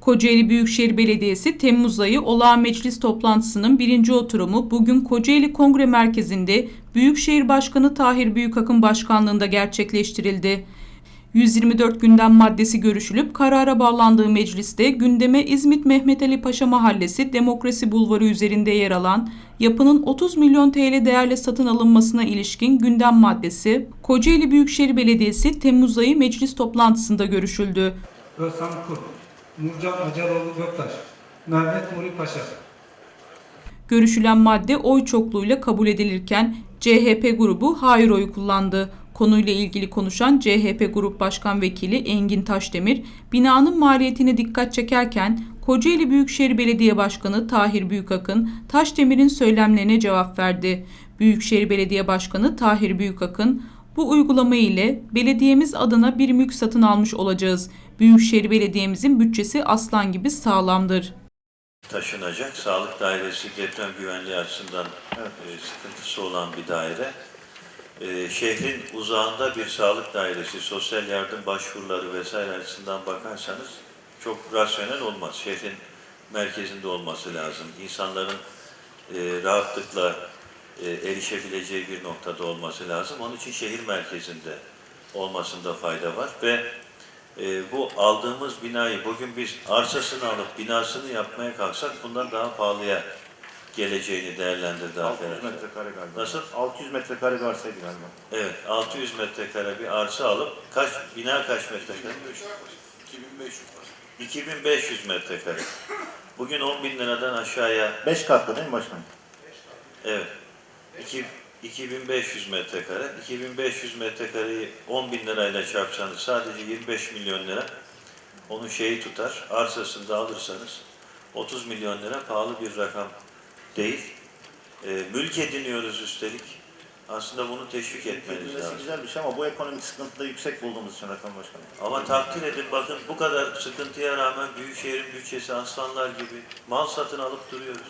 Kocaeli Büyükşehir Belediyesi Temmuz ayı olağan meclis toplantısının birinci oturumu bugün Kocaeli Kongre Merkezi'nde Büyükşehir Başkanı Tahir Büyükakın başkanlığında gerçekleştirildi. 124 gündem maddesi görüşülüp karara bağlandığı mecliste gündeme İzmit Mehmet Ali Paşa Mahallesi Demokrasi Bulvarı üzerinde yer alan yapının 30 milyon TL değerle satın alınmasına ilişkin gündem maddesi Kocaeli Büyükşehir Belediyesi Temmuz ayı meclis toplantısında görüşüldü. Özhan Kurt, Nurcan Acaroğlu Göktaş, Mehmet Nuri Paşa, Görüşülen madde oy çokluğuyla kabul edilirken CHP grubu hayır oyu kullandı. Konuyla ilgili konuşan CHP Grup Başkan Vekili Engin Taşdemir, binanın maliyetine dikkat çekerken Kocaeli Büyükşehir Belediye Başkanı Tahir Büyükakın, Taşdemir'in söylemlerine cevap verdi. Büyükşehir Belediye Başkanı Tahir Büyükakın, bu uygulama ile belediyemiz adına bir mülk satın almış olacağız. Büyükşehir Belediye'mizin bütçesi aslan gibi sağlamdır. taşınacak. Sağlık dairesi deprem güvenliği açısından e, sıkıntısı olan bir daire. E, şehrin uzağında bir sağlık dairesi, sosyal yardım başvuruları vesaire açısından bakarsanız çok rasyonel olmaz. Şehrin merkezinde olması lazım. İnsanların e, rahatlıkla e, erişebileceği bir noktada olması lazım. Onun için şehir merkezinde olmasında fayda var ve e, bu aldığımız binayı bugün biz arsasını alıp binasını yapmaya kalksak bundan daha pahalıya geleceğini değerlendirdi 600 arkadaşlar. metrekare galiba. Nasıl? 600 metrekare bir arsaydı galiba. Evet, 600 metrekare bir arsa alıp kaç bina kaç metrekare? 2500. 2500 metrekare. Bugün 10 bin liradan aşağıya 5 katlı değil mi başkanım? Evet. İki- 2500 metrekare. 2500 metrekareyi 10 bin lirayla çarpsanız sadece 25 milyon lira onun şeyi tutar. Arsasını da alırsanız 30 milyon lira pahalı bir rakam değil. E, mülk ediniyoruz üstelik. Aslında bunu teşvik etmeniz lazım. güzel bir şey ama bu ekonomik sıkıntıda yüksek bulduğumuz için rakam başkanım. Ama takdir edin bakın bu kadar sıkıntıya rağmen Büyükşehir'in bütçesi aslanlar gibi mal satın alıp duruyoruz.